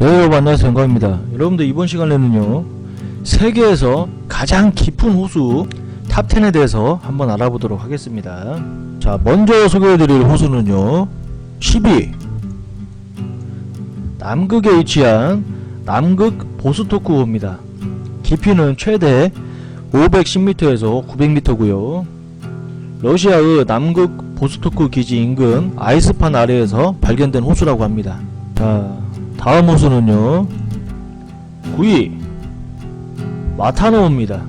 네, 여러분 안녕하세요. 영광입니다. 여러분들 이번 시간에는요. 세계에서 가장 깊은 호수 탑10에 대해서 한번 알아보도록 하겠습니다. 자, 먼저 소개해드릴 호수는요. 10위. 남극에 위치한 남극 보스토크호입니다. 깊이는 최대 510m에서 900m고요. 러시아의 남극 보스토크 기지 인근 아이스판 아래에서 발견된 호수라고 합니다. 자, 다음 호수는요. 9위 마타노입니다.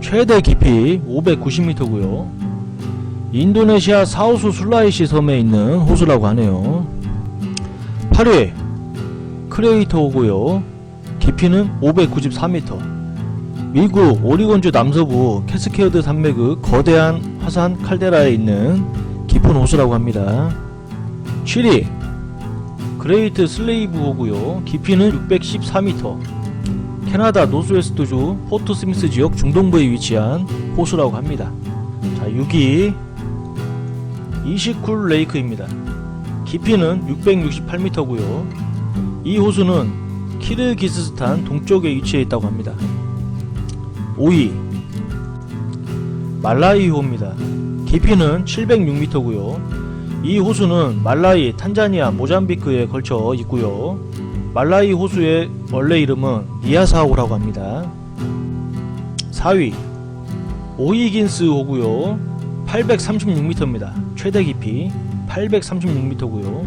최대 깊이 590m고요. 인도네시아 사우스 술라이시 섬에 있는 호수라고 하네요. 8위 크레이터호고요. 깊이는 594m. 미국 오리곤주 남서부 캐스케어드 산맥의 거대한 화산 칼데라에 있는 깊은 호수라고 합니다. 7위 그레이트 슬레이브 호고요. 깊이는 614m. 캐나다 노스웨스트주 포트 스미스 지역 중동부에 위치한 호수라고 합니다. 자, 6위 이시쿨 레이크입니다. 깊이는 668m고요. 이 호수는 키르기스스탄 동쪽에 위치해 있다고 합니다. 5위 말라이호입니다. 깊이는 706m고요. 이 호수는 말라이, 탄자니아, 모잠비크에 걸쳐 있고요. 말라이 호수의 원래 이름은 니아사호라고 합니다. 4위 오이긴스 호고요. 836m입니다. 최대 깊이 836m고요.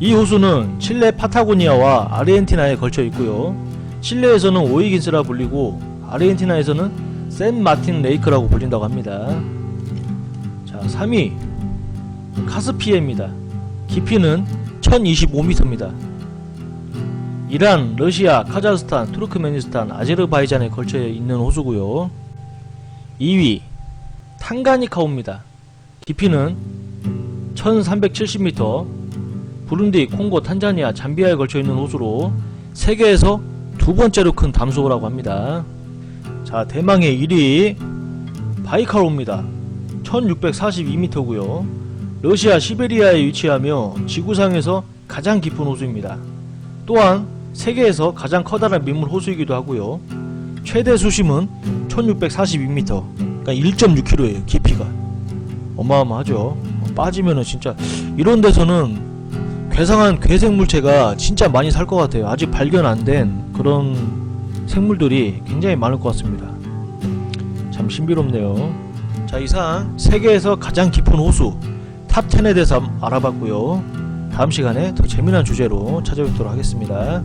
이 호수는 칠레 파타고니아와 아르헨티나에 걸쳐 있고요. 칠레에서는 오이긴스라 불리고 아르헨티나에서는 샌 마틴 레이크라고 불린다고 합니다. 자, 3위 카스피해입니다. 깊이는 1025m입니다. 이란, 러시아, 카자흐스탄, 투르크메니스탄, 아제르바이잔에 걸쳐 있는 호수고요. 2위 탕가니카호입니다. 깊이는 1370m. 부룬디, 콩고, 탄자니아, 잠비아에 걸쳐 있는 호수로 세계에서 두 번째로 큰 담수호라고 합니다. 자, 대망의 1위 바이칼호입니다. 1642m고요. 러시아 시베리아에 위치하며 지구상에서 가장 깊은 호수입니다. 또한 세계에서 가장 커다란 민물 호수이기도 하고요. 최대 수심은 1642m, 그러니까 1.6km예요. 깊이가 어마어마하죠. 빠지면은 진짜 이런 데서는 괴상한 괴생 물체가 진짜 많이 살 것 같아요. 아직 발견 안 된 그런 생물들이 굉장히 많을 것 같습니다. 참 신비롭네요. 자 이상 세계에서 가장 깊은 호수 탑10에 대해서 알아봤고요. 다음 시간에 더 재미난 주제로 찾아뵙도록 하겠습니다.